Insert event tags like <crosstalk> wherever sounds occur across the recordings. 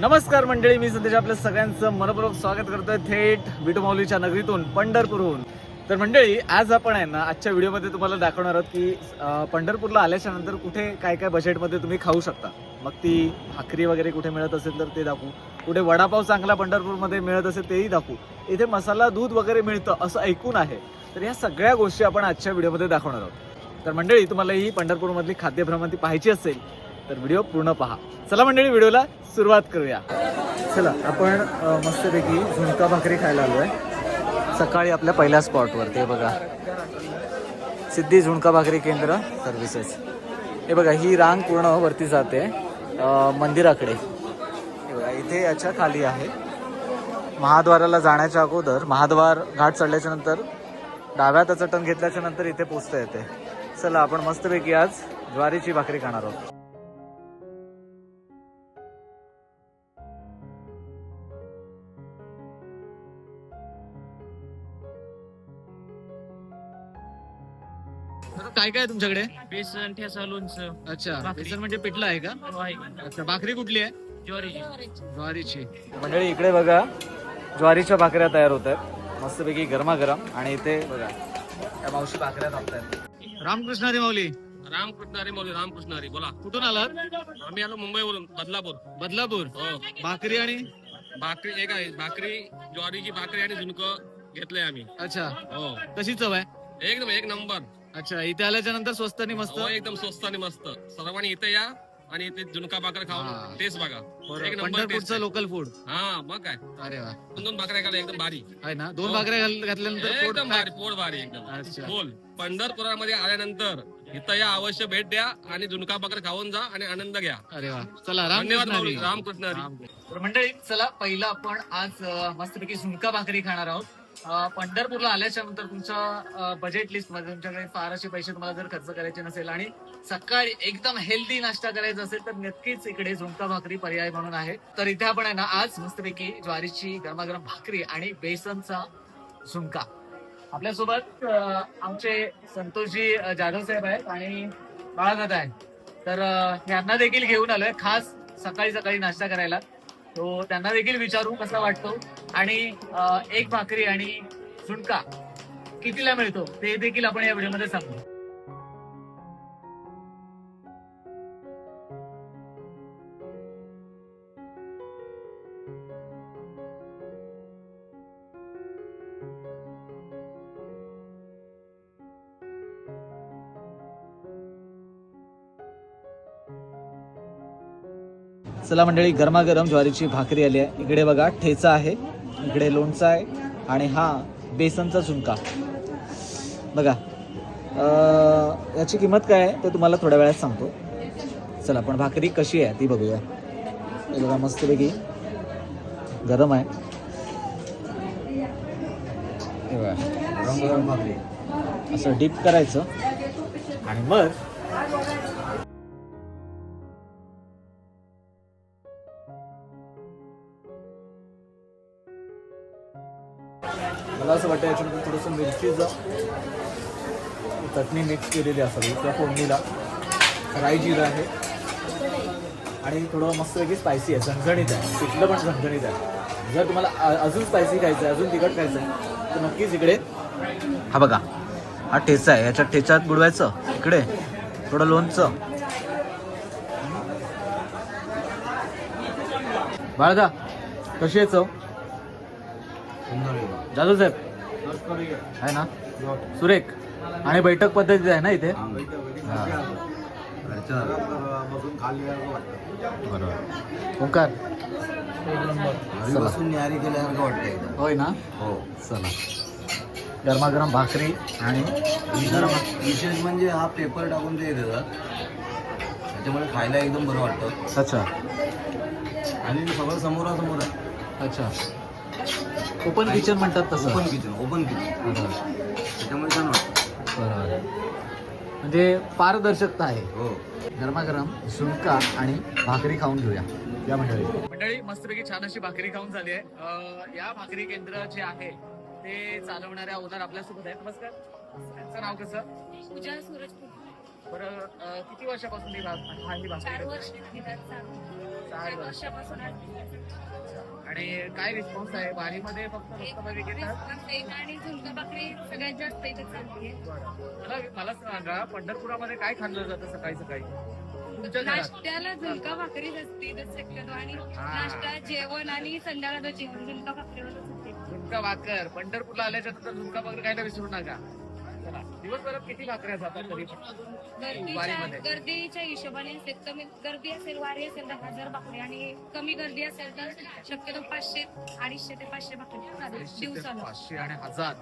नमस्कार मंडळी मी सध्या आपल्या सगळ्यांचं मनपूर्वक स्वागत करतोय थेट विटू नगरीतून पंढरपूरहून. तर मंडळी आज आपण आहे ना आजच्या व्हिडिओमध्ये तुम्हाला दाखवणार आहोत की पंढरपूरला आल्याच्यानंतर कुठे काय काय बजेटमध्ये तुम्ही खाऊ शकता. मग ती भाकरी वगैरे कुठे मिळत असेल तर ते दाखवू. कुठे वडापाव चांगला पंढरपूरमध्ये मिळत असेल तेही दाखवू. इथे मसाला दूध वगैरे मिळतं असं ऐकून आहे. तर या सगळ्या गोष्टी आपण आजच्या व्हिडिओमध्ये दाखवणार आहोत. तर मंडळी तुम्हाला ही पंढरपूरमधली खाद्यभ्रमंती पाहायची असेल तर व्हिडिओ पूर्ण पहा. चला मंडळी व्हिडिओला सुरुवात करूया. चला आपण मस्तपैकी झुणका भाकरी खायला आलो आहे सकाळी आपल्या पहिल्या स्पॉटवर ते बघा. सिद्धी झुणका भाकरी केंद्र सर्व्हिसेस हे बघा ही रांग पूर्ण वरती जाते मंदिराकडे. हे बघा इथे याच्या खाली आहे. महाद्वाराला जाण्याच्या अगोदर महाद्वार घाट चढल्याच्या नंतर डाव्या त्याचं टन घेतल्याच्या नंतर इथे पोचता येते. चला आपण मस्तपैकी आज ज्वारीची भाकरी खाणार आहोत. काय काय तुमच्याकडे? बेसन ठेसा लोणचं. अच्छा भाकरी. बेसन म्हणजे पिठलं आहे का? हो आहे. अच्छा भाकरी कुठली आहे? ज्वारीची. ज्वारीची. मंडळी इकडे बघा ज्वारीच्या भाकऱ्या तयार होत आहेत मस्तपैकी गरमागरम आणि इथे बघा त्या मावशी भाकऱ्या थांबतायत रामकृष्ण हरी माऊली. रामकृष्ण हरी मौली रामकृष्ण हरी बोला. कुठून आलात? आम्ही आलो मुंबईवरून बदलापूर. बदलापूर. हो. भाकरी आणि? भाकरी एक आहे भाकरी ज्वारीची भाकरी आणि झुणकं घेतलंय आम्ही. अच्छा. हो. कशी चव आहे? एकदम एक नंबर. अच्छा इथे आल्याच्यानंतर स्वस्त आणि मस्त? हो एकदम स्वस्त आणि मस्त. सर्वांनी इथे या आणि इथे झुणका भाकर हा. खाऊन टेस्ट बघा एक नंबर पंढरपूरचं लोकल फूड हा मग काय? अरे वा. दोन दोन भाकऱ्या खाल्ल्या एकदम भारी. आहे ना? दोन हो. भाकऱ्या घाल- घातल्यानंतर पोट एकदम pack. भारी पोट भारी एकदम. बोल पंढरपुरामध्ये आल्यानंतर इथं या अवश्य भेट द्या आणि झुणका भाकर खाऊन जा आणि आनंद घ्या. अरे वा. चला धन्यवाद रामकृष्ण माऊली हरी. रामकृष्ण हरी. तर मंडळी चला पहिलं आपण आज अ, मस्तपैकी झुणका भाकरी खाणार आहोत. पंढरपूरला आल्याच्यानंतर तुमच्या बजेट लिस्टमध्ये तुमच्याकडे फार असे पैसे तुम्हाला जर खर्च करायचे नसेल आणि सकाळी एकदम हेल्दी नाश्ता करायचा असेल तर नक्कीच इकडे झुणका भाकरी पर्याय म्हणून आहे. तर इथे आपण आहे ना आज मस्तपैकी ज्वारीची गरमागरम भाकरी आणि बेसनचा झुणका. आपल्यासोबत आमचे संतोषजी जाधव साहेब आहेत आणि बाळादादा आहेत. तर यांना देखील घेऊन आलोय खास सकाळी सकाळी नाश्ता करायला. तो त्यांना देखील विचारू कसा वाटतो. आणि एक भाकरी आणि झुणका. कितीला मिळतो? ते देखील आपण या व्हिडिओमध्ये सांगू. चला मंडळी गरमागरम ज्वारीची भाकरी आली आहे. इकडे बघा ठेचा आहे. इकडे लोणचा आहे आणि हा बेसनचा झुणका. बघा याची किंमत काय आहे ते तुम्हाला थोड्या वेळात सांगतो. चला पण भाकरी कशी आहे ती बघूया. हे बघा मस्तपैकी गरम आहे. गरम असं डीप करायचं. आणि मग वाटतं याच्यामध्ये थोडंसं मिरचीचं चटणी मिक्स केलेली असावी त्या फोडणीला. राई जिरं आहे. आणि थोडं मस्तपैकी स्पायसी आहे झणझणीत आहे. पिठलं पण झणझणीत आहे. जर तुम्हाला अजून स्पायसी खायचं आहे अजून तिखट खायचं आहे तर नक्कीच इकडे. हा बघा हा ठेचा आहे. याच्यात ठेच्यात बुडवायचं इकडे. थोडं लोणचं. बाळगा कशी आहे चव? जाधव साहेब आहे ना? सुरेख आणि बैठक पद्धतीत आहे ना इथे? बरोबर. ओंकार? होय ना? हो. चला. गरमागरम भाकरी आणि विशेष म्हणजे हा पेपर टाकून ते देतात त्याच्यामुळे खायला एकदम बरं वाटतं. अच्छा. आणि सगळं समोरासमोर आहे. अच्छा. ओपन किचन म्हणतात तसं. ओपन किचन ओपन किचन त्याच्यामुळे छान वाटतं. बरोबर. म्हणजे पारदर्शकता आहे. हो. गरमागरम झुणका आणि भाकरी खाऊन घेऊया. या मंडळी. मंडळी मस्तपैकी छान अशी भाकरी खाऊन झाली आहे. अं, या भाकरी केंद्र जे आहे ते चालवणाऱ्या ओनर आपल्यासोबत आहेत. नमस्कार. त्यांचं नाव कसं? पूजा सूरज बरं अं, किती वर्षापासून ही भा- हा ही चार भाकरी वर्ष निदान चालू. आठ वर्ष. आणि काय रिस्पॉन्स आहे? वारीमध्ये फक्त भक्तभावी घेतात? आणि झुणका भाकरी सगळ्यात जास्त इथे चालते मला मला सांगा पंढरपुरामध्ये काय खाल्लं जातं सकाळी सकाळी? तुमच्या घरात? नाश्त्याला झुणका भाकरीच असते इथं शक्यतो. आणि नाश्ता जेवण आणि संध्याकाळचं जेवण झुणका भाकरीवरच झुणका भाकर. पंढरपूरला आल्याच्यानंतर झुणका भाकर खायला विसरू नका. दिवसभरात किती भाकऱ्या जातात तरी गर्दीच्या वारीमध्ये. गर्दीच्या हिशोबाने असेल कमी गर्दी असेल वारी असेल तर हजार भाकरी. आणि कमी गर्दी असेल तर शक्यतो पाचशे अडीचशे ते पाचशे भाकरी चालेल दिवसाला. पाचशे आणि हजार.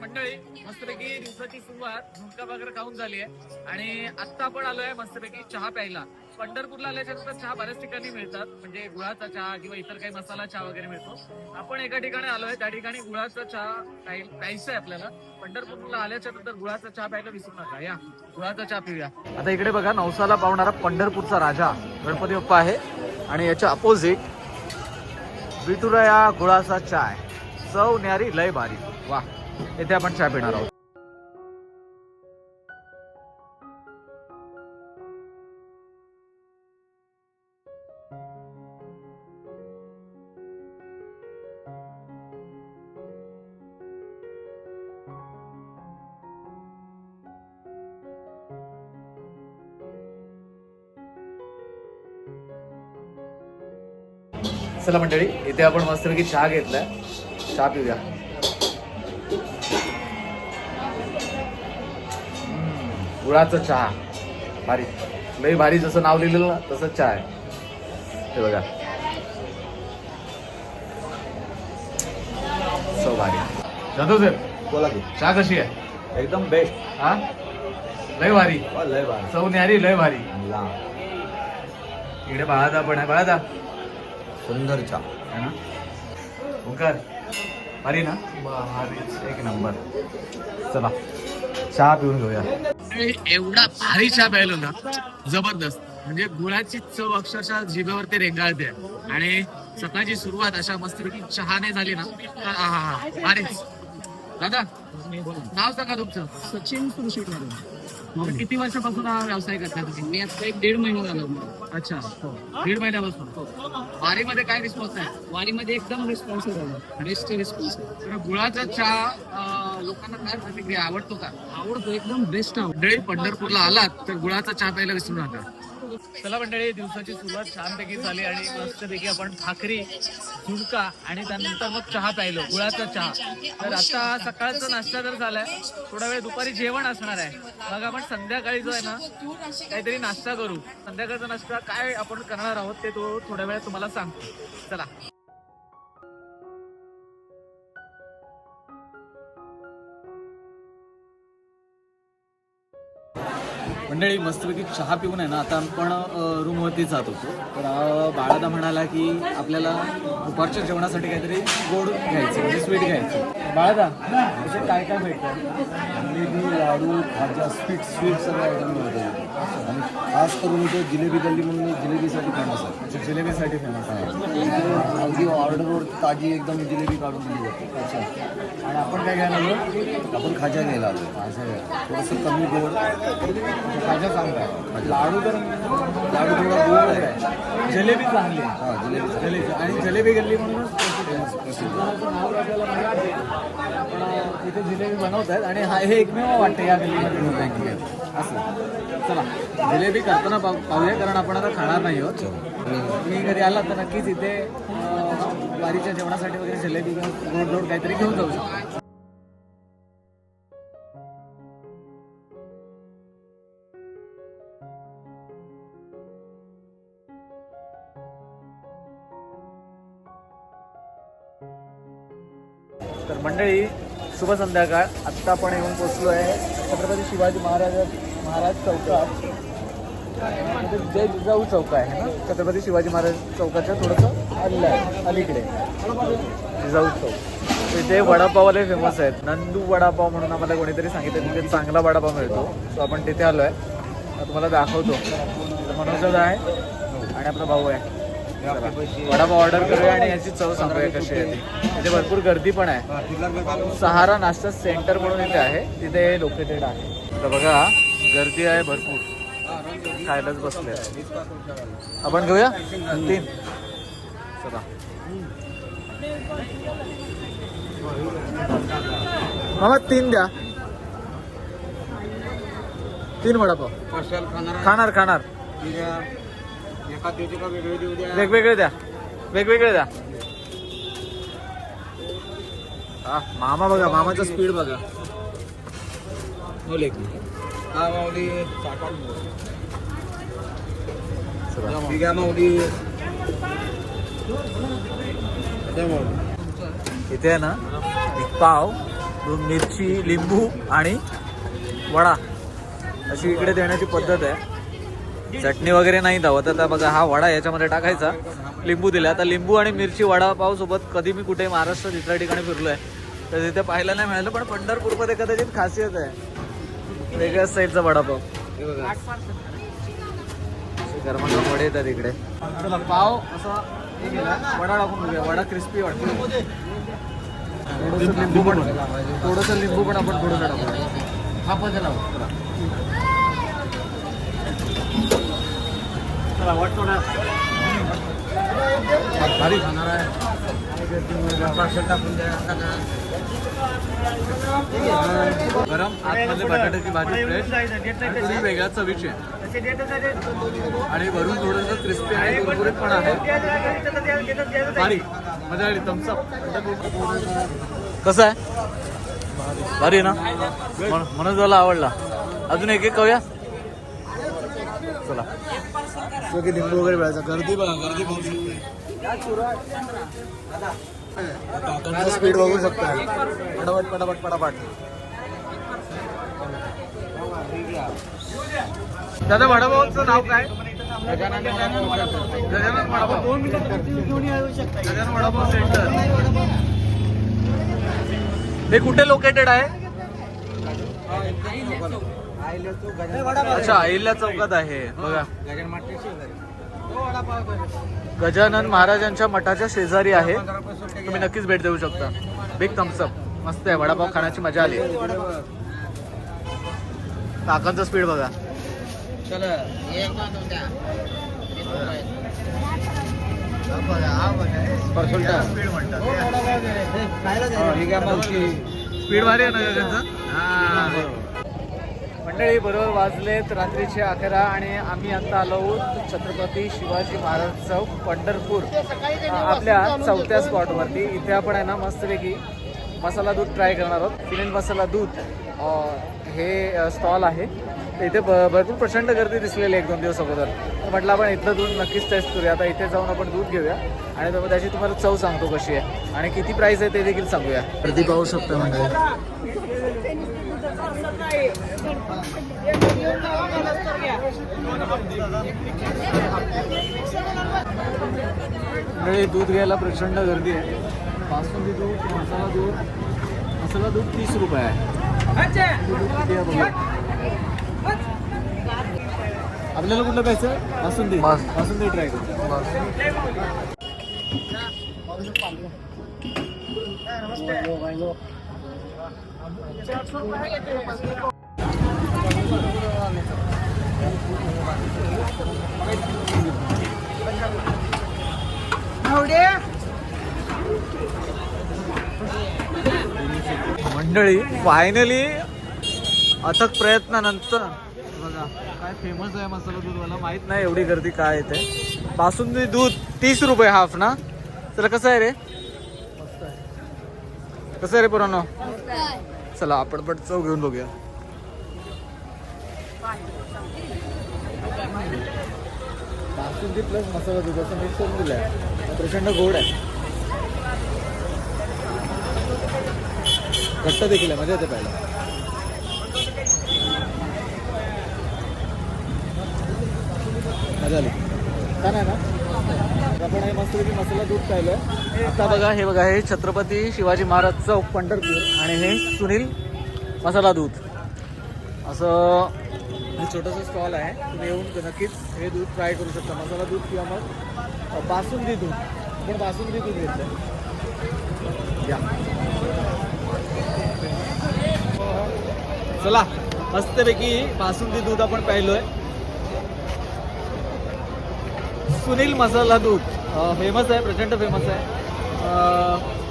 मंडळी मस्तपैकी दिवसाची सुरुवात झुणका भाकर खाऊन झाली आहे. आणि आता आपण आलोय मस्तपैकी चहा प्यायला. पंढरपूरला आल्याच्यानंतर चहा बऱ्याच ठिकाणी मिळतात. म्हणजे गुळाचा चहा किंवा इतर काही मसाला चहा वगैरे मिळतो. आपण एका ठिकाणी आलोय त्या ठिकाणी गुळाचा चहा प्याय- प्यायचा आहे आपल्याला. पंढरपूरला आल्याच्यानंतर गुळाचा चहा प्यायला विसरू नका. या गुळाचा चहा पिऊया. आता इकडे बघा नवसाला पावणारा पंढरपूरचा राजा गणपती बाप्पा आहे. आणि याच्या अपोजिट विटुरया गुळाचा चाय चव न्यारी लय भारी. वा येथे आपण चहा पिणार आहोत. चला मंडळी इथे आपण मस्तपैकी चहा घेतलाय. चहा पिऊया. गुळाचा चहा. भारी. लई भारी जसं नाव लिहिलेलं ना तसंच चहा आहे. हे बघा. सो भारी. जातो सर बोला की. चहा कशी आहे? एकदम बेस्ट हा? लय भारी. लय भारी. चव न्यारी लय भारी. इकडे बाळादा पण आहे बाळादा सुंदर चहा है ना? ओंकार भारी ना? भारी एक नंबर. चला चहा पिऊन घेऊया. एवढा भारी चहा प्यायलो ना जबरदस्त. म्हणजे गुळाची चव अक्षरशः जिभेवरती रेंगाळते. आणि सकाळची सुरुवात अशा मस्तपैकी चहाने झाली ना तर आहा भारीच. दादा नाव सांगा तुमचं. सचिन तुम्ही किती वर्षापासून हा व्यवसाय करता तुम्ही? मी आता एक दीड महिना झाला अच्छा. दीड महिन्यापासून. वारीमध्ये काय रिस्पॉन्स आहे? वारीमध्ये एकदम रिस्पॉन्स झाला बेस्ट रिस्पॉन्स तर गुळाचा चहा लोकांना काय प्रतिक्रिया? आवडतो का? आवडतो एकदम बेस्ट आवड मंडळी पंढरपूरला आलात तर गुळाचा चहा प्यायला विसरू नका चला मंडळी दिवसाची सुरुवात छानपैकी झाली आणि मस्तपैकी आपण भाकरी झुणका आणि त्यानंतर मग चहा प्यायलो गुळाचा चहा. तर आता सकाळचा नाश्ता तर झालाय. थोडा वेळ दुपारी जेवण असणार आहे. मग आपण संध्याकाळी जो आहे ना काहीतरी नाश्ता करू. संध्याकाळचा नाश्ता काय आपण करणार आहोत ते तो थोड्या वेळ तुम्हाला सांगतो. चला. मंडळी मस्तपैकी चहा पिऊन आहे ना आता आपण रूमवरती जात होतो. तर बाळादा म्हणाला की आपल्याला दुपारच्या जेवणासाठी काहीतरी गोड घ्यायचं म्हणजे स्वीट घ्यायचं. बाळादा असे काय काय भेटतं? जिलेबी लाडू खाजा स्वीट स्वीट सगळं आयटम मिळतात आणि खास करून ते जिलेबी गल्ली म्हणून जिलेबीसाठी फेमस आहे. अच्छा जिलेबीसाठी फेमस आहे. इथे अगदी ऑर्डरवर ताजी एकदम जिलेबी काढून दिली जाते. अच्छा. आणि आपण काय घ्यायला आलो आपण खाजा घ्यायला आलो थोडंसं कमी गोड. खाजा चांगला आहे लाडू तर लाडू थोडा गोड आहे. जिलेबी चांगली आहे. हा जिलेबी जलेबी. आणि जलेबी गल्ली म्हणूनच प्रसिद्ध आहे. दुकानाचं नाव आपल्याला माहिती आहे. पण अं, इथे जिलेबी बनवत आहेत आणि हा हे एकमेव वाटतं या गल्लीमध्ये. असं. चला जिलेबी करताना पाहू पाहूया कारण आपण आता खाणार नाही आहोत. मी घरी आला तर नक्कीच इथे अं, वारीच्या जेवणासाठी वगैरे जिलेबी किंवा गोड गोड काहीतरी घेऊन जाऊ शकतो. तर मंडळी शुभ संध्याकाळ. आत्ता आपण येऊन पोचलो आहे छत्रपती शिवाजी महाराज महाराज चौकात. म्हणजे जय जिजाऊ चौक आहे ना? छत्रपती शिवाजी महाराज चौकाच्या थोडंसं अल्ल आहे अलीकडे. जिजाऊ चौक. इथे वडापावले फेमस आहेत. नंदू वडापाव म्हणून आम्हाला कोणीतरी सांगितलं तिथे चांगला वडापाव मिळतो. सो आपण तिथे आलो आहे तुम्हाला दाखवतो. इथं मनोज आहे आणि आपला भाऊ आहे. वडापाव ऑर्डर करूया आणि याची चव सांगूया कशी आहे ती. इथे भरपूर गर्दी पण आहे. सहारा नाश्ता सेंटर म्हणून इथे आहे. तिथे लोकेटेड आहे. तर बघा गर्दी आहे भरपूर. खायलाच बसले आपण घेऊया? तीन. चला. मामा तीन द्या. तीन वडापाव. खाणार. खाणार. वेगवेगळे द्या. वेगवेगळे द्या. हा मामा बघा मामाचा स्पीड बघा. बोले हा माऊली चला. ठीक आहे माऊली. द्या माऊली. इथे आहे ना एक पाव दोन मिरची लिंबू आणि वडा. अशी इकडे देण्याची पद्धत आहे. चटणी वगैरे नाही धावत. आता बघा हा वडा याच्यामध्ये टाकायचा. लिंबू दिला. आता लिंबू आणि मिरची वडापावसोबत कधी मी कुठे महाराष्ट्रात इतर ठिकाणी फिरलो आहे तर तिथे पाहायला नाही मिळालं पण पंढरपूरमध्ये कदाचित खासियत आहे. वेगळ्याच साईडचा वडापाव हे बघा. गरमागरम वडे येतात इकडे. चला, पाव असा वडा टाकून बघूया. वडा क्रिस्पी वाटतो. थोडंसं लिंबू पण थोडंसं लिंबू पण आपण थोडंसं टाकू हा पण चला वाट थोडा भारी खाणार आहे. टाकून द्या गरम आतमध्ये बटाट्याची भाजी फ्रेश थोडी वेगळ्या चवीची. आहे आणि वरून थोडंसं क्रिस्पी आणि कुरकुरीत पण आहे. भारी. मजा आली. थम्सअप कसं आहे? भारी आहे ना? म्हणून तुला मला आवडला. अजून एक एक करूया चला. तो लिंबू वगैरे मिळायचा गर्दी बघा गर्दी बघू. शकते स्पीड बघू शकता. पटापट पटापट पटापट. दादा वडापावचं नाव काय? गजानन वडापाव. दोन गजानन वडापाव सेंटर हे कुठे लोकेटेड आहे? अच्छा अहिल्या चौकात आहे. बघा. गजानन महाराजांच्या मठाच्या शेजारी आहे. तुम्ही नक्कीच भेट देऊ शकता. बिग थम्सअप मस्त आहे. वडापाव खाण्याची मजा आली. काकांचा स्पीड बघा. स्पीड भारी आहे ना त्यांचं मंडळी बरोबर वाजलेत रात्रीचे अकरा आणि आम्ही आता आलो आहोत छत्रपती शिवाजी महाराज चौक पंढरपूर आपल्या चौथ्या स्पॉटवरती. इथे आपण आहे ना मस्तपैकी मसाला दूध ट्राय करणार आहोत. सिमेंट मसाला दूध हे स्टॉल आहे. इथे ब- भरपूर प्रचंड गर्दी दिसलेली आहे एक दोन दिवस अगोदर. तर म्हटलं आपण इथलं दूध नक्कीच टेस्ट करूया. आता इथे जाऊन आपण दूध घेऊया. आणि मग त्याची तुम्हाला चव सांगतो कशी आहे. आणि किती प्राइस आहे ते देखील सांगूया. गर्दी पाहू शकतो म्हणजे मंडळी दूध घ्यायला प्रचंड गर्दी आहे. बासमती दूध मसाला दूध मसाला दूध तीस रुपये आहे. आपल्याला कुठलं प्यायचं? बासुंदी. बासुंदी ट्राय करू. मंडळी फायनली अथक प्रयत्नानंतर बघा काय फेमस आहे मसाला दूध मला माहीत नाही एवढी गर्दी काय येते बासुंदी दूध तीस रुपये हाफ ना? चला कसं आहे रे? कसं आहे रे पुरानो? चला आपण पण चव घेऊन बघूया. बासुंदी प्लस मसाला दूध असं मिक्स करून दिलंय. प्रचंड गोड आहे. घट्ट देखील आहे मजा येते पाहिजे मजा आली. छान आहे ना? आपण हे मसाला दूध पाहिलं आता बघा हे बघा हे छत्रपती शिवाजी महाराज चौक पंढरपूर आणि हे सुनील मसाला दूध. असं हे छोटंसं स्टॉल आहे. तुम्ही येऊन नक्कीच हे दूध ट्राय करू शकता. मसाला दूध किंवा मग बासुंदी दूध. आपण बासुंदी दूध घेतलं या. चला मस्तपैकी बासुंदी दूध आपण पाहिलोय सुनील मसाला दूध फेमस आहे प्रचंड फेमस आहे.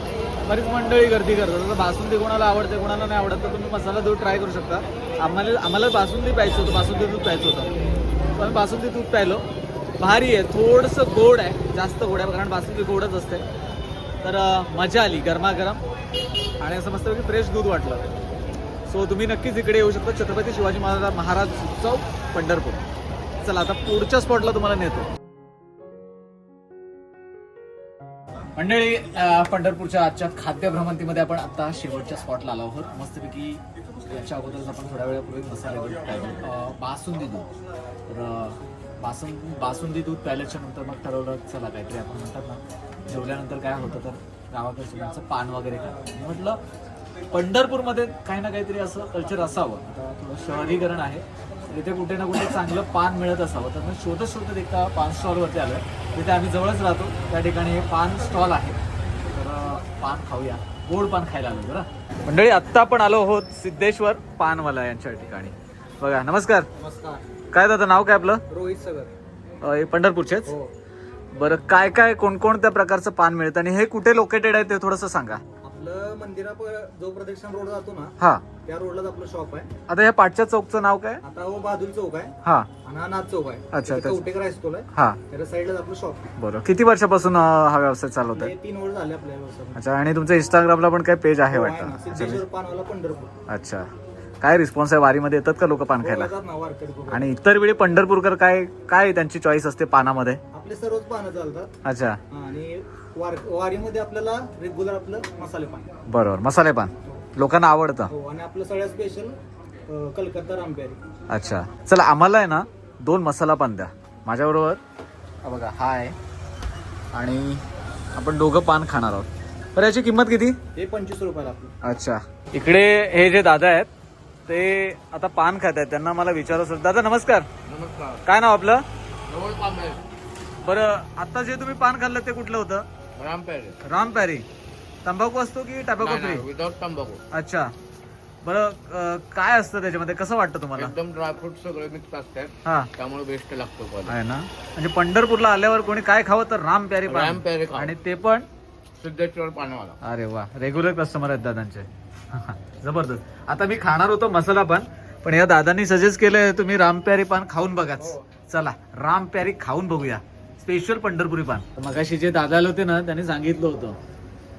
बरीच मंडळी गर्दी करतात. जसं बासुंदी कोणाला आवडते कोणाला नाही आवडत तर तुम्ही मसाला दूध ट्राय करू शकता. आम्हाला आम्हाला बासुंदी प्यायचं होतं बासुंदी दूध प्यायचं होतं. पण बासुंदी दूध प्यायलो. भारी आहे थोडंसं गोड आहे जास्त गोड आहे कारण बासुंदी गोडच असते. तर मजा आली गरमागरम. आणि असं मस्तपैकी फ्रेश दूध वाटलं. सो तुम्ही नक्कीच इकडे येऊ शकता छत्रपती शिवाजी महाराज महाराज उत्सव पंढरपूर. चला आता पुढच्या स्पॉटला तुम्हाला नेतो. मंडळी पंढरपूरच्या आजच्या खाद्य भ्रमंतीमध्ये आपण आता शेवटच्या स्पॉटला आलो आहोत. मस्तपैकी याच्या अगोदरच आपण थोड्या वेळापूर्वी मसाले दूध प्यायलो बासुंदी दूध. तर बासुं बासुंदी दूध प्यायल्याच्या नंतर मग ठरवलं चला काहीतरी आपण म्हणतात ना जेवल्यानंतर काय होतं तर गावाकडे सगळ्यांचं पान वगैरे काय म्हटलं पंढरपूरमध्ये काही ना काहीतरी असं कल्चर असावं. आता थोडं शहरीकरण आहे. इथे कुठे ना कुठे चांगलं पान मिळत असावं. तर मग शोधत शोधत एका पान स्टॉलवरती आलोय. तिथे आम्ही जवळच राहतो. त्या ठिकाणी हे पान स्टॉल आहे. तर पान खाऊया. गोड पान खायला आलो बरं. मंडळी आत्ता आपण आलो आहोत सिद्धेश्वर पानवाला यांच्या ठिकाणी. बघा नमस्कार. नमस्कार. काय दादा नाव काय आपलं? रोहित सगर. अं, हे पंढरपूरचेच? हो. बरं काय काय कोणकोणत्या प्रकारचं पान मिळतं? आणि हे कुठे लोकेटेड आहे ते थोडंसं सांगा. आपलं मंदिरा जो प्रदक्षिण रोड जातो ना हा. त्या रोडलाच आपलं शॉप आहे. आता ह्या पाठच्या चौकचं नाव काय? आता हो बहादूर चौक आहे. हा. आणि हा नाथ चौक आहे. अच्छा, कवटेकर हायस्कूल आहे. हा. त्याच्या साईडलाच आपलं शॉप आहे. बरं. किती वर्षापासून अं, हा व्यवसाय चालवत आहे? हे तीन वर्ष झाले आपल्या व्यवसायात अच्छा आणि तुमच्या इंस्टाग्रामला पण काय पेज आहे हो, आहे वाटतं? ना. अच्छा सिद्धेश्वर पानवाला पंढरपूर. अच्छा. काय रिस्पॉन्स आहे? वारीमध्ये येतात का लोक पान खायला? येतात ना वारकरी खूप. आणि इतर वेळी पंढरपूरकर काय काय त्यांची चॉईस असते पानामध्ये? आपले सर्वच पानं चालतात. अच्छा. आणि वार वारीमध्ये आपल्याला रेग्युलर आपलं मसाले पान. बरोबर मसाले पान. लोकांना आवडतं. हो आणि आपलं सगळ्यात स्पेशल कलकत्ता रामप्यारी अच्छा. चला आम्हाला आहे ना दोन मसाला पान द्या. माझ्याबरोबर हा बघा हा आहे. आणि आपण दोघं पान खाणार आहोत. तर याची किंमत किती? हे पंचवीस रुपयाला आपलं. अच्छा. इकडे हे जे दादा आहेत ते आता पान खात आहेत. त्यांना मला विचारत होतं दादा नमस्कार. नमस्कार. काय नाव आपलं? जवळ पान आहे बरं आता जे तुम्ही पान खाल्लं ते कुठलं होतं? रामपेरे. राम पॅरी तंबाखू असतो की टॅबॅको फ्री? विदाउट तंबाखू. अच्छा. बरं अं, काय असतं त्याच्यामध्ये? कसं वाटतं तुम्हाला? एकदम ड्रायफ्रूट सगळे मिक्स असतात. हा. त्यामुळे बेस्ट लागतो पान आहे ना? म्हणजे पंढरपूरला आल्यावर कोणी काय खावं तर राम प्यारी पान. रामप्यारी खावं. आणि ते पण? सिद्धेश्वर अरे वा. रेग्युलर कस्टमर आहेत दादांचे. <laughs> जबरदस्त. आता मी खाणार होतो मसाला पान पण या दादांनी सजेस्ट केलंय तुम्ही राम प्यारी पान खाऊन बघाच. चला राम प्यारी खाऊन बघूया. स्पेशल पंढरपुरी पान. मगाशी जे दादा आले होते ना त्यांनी सांगितलं होतं.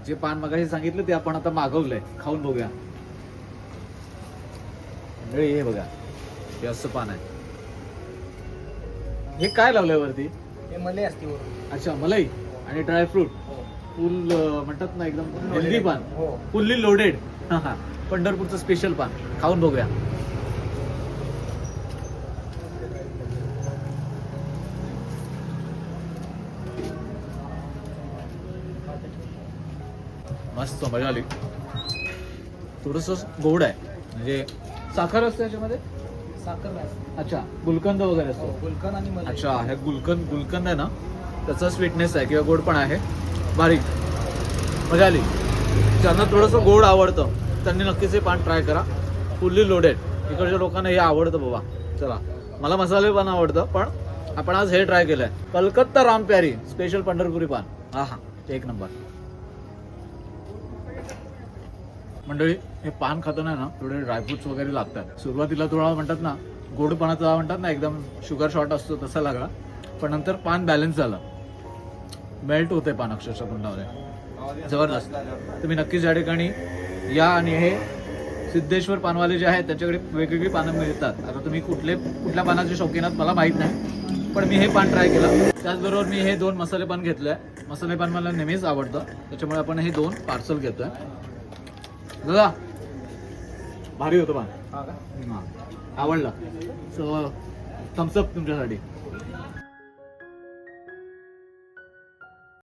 जे पान मगाशी सांगितलं ते आपण आता मागवलंय. खाऊन बघूया. मंडळी हे बघा. हे असं पान आहे. हे काय लावलंय वरती? हे मले असते वरून. अच्छा मलाई आणि ड्रायफ्रूट फुल अं, म्हणतात ना एकदम हेल्दी पान. हो. फुल्ली लोडेड पंढरपूरचं स्पेशल पान. खाऊन बघूया. मस्त मजा आली. थोडस गोड आहे. म्हणजे साखर असते याच्यामध्ये? साखर नाही. अच्छा गुलकंद वगैरे असतो. गुलकन आणि मलाई. अच्छा हे गुलकंद गुलकंद आहे ना? त्याचा स्वीटनेस आहे किंवा गोड पण आहे. बारीक. मजा आली. ज्यांना थोडंसं गोड आवडतं त्यांनी नक्कीच हे पान ट्राय करा. फुल्ली लोडेड इकडच्या लोकांना हे आवडतं बाबा. चला. मला मसाले पान आवडतं पण आपण आज हे ट्राय केलंय. कलकत्ता राम प्यारी स्पेशल पंढरपुरी पान. हा हा. एक नंबर. मंडळी हे पान खाताना ना थोडे ड्रायफ्रुट्स वगैरे लागतात. सुरुवातीला थोडा म्हणतात ना गोडपणाचा म्हणतात ना एकदम शुगर शॉट असतो तसा लागला पण नंतर पान बॅलन्स झालं. मेल्ट होते पान अक्षरशः तोंडामध्ये जबरदस्त. तुम्ही नक्कीच या ठिकाणी या आणि हे सिद्धेश्वर पानवाले जे आहेत त्यांच्याकडे वेगवेगळी पानं मिळतात. आता तुम्ही कुठले कुठल्या पानाचे शौकीन आहात मला माहीत नाही पण मी हे पान ट्राय केलं. त्याचबरोबर मी हे दोन मसाले पान आहे मसाले पान मला नेहमीच आवडतं. त्याच्यामुळे आपण हे दोन पार्सल घेतो आहे दादा. भारी होतं हा. आवडलं. सो थम्सअप तुमच्यासाठी.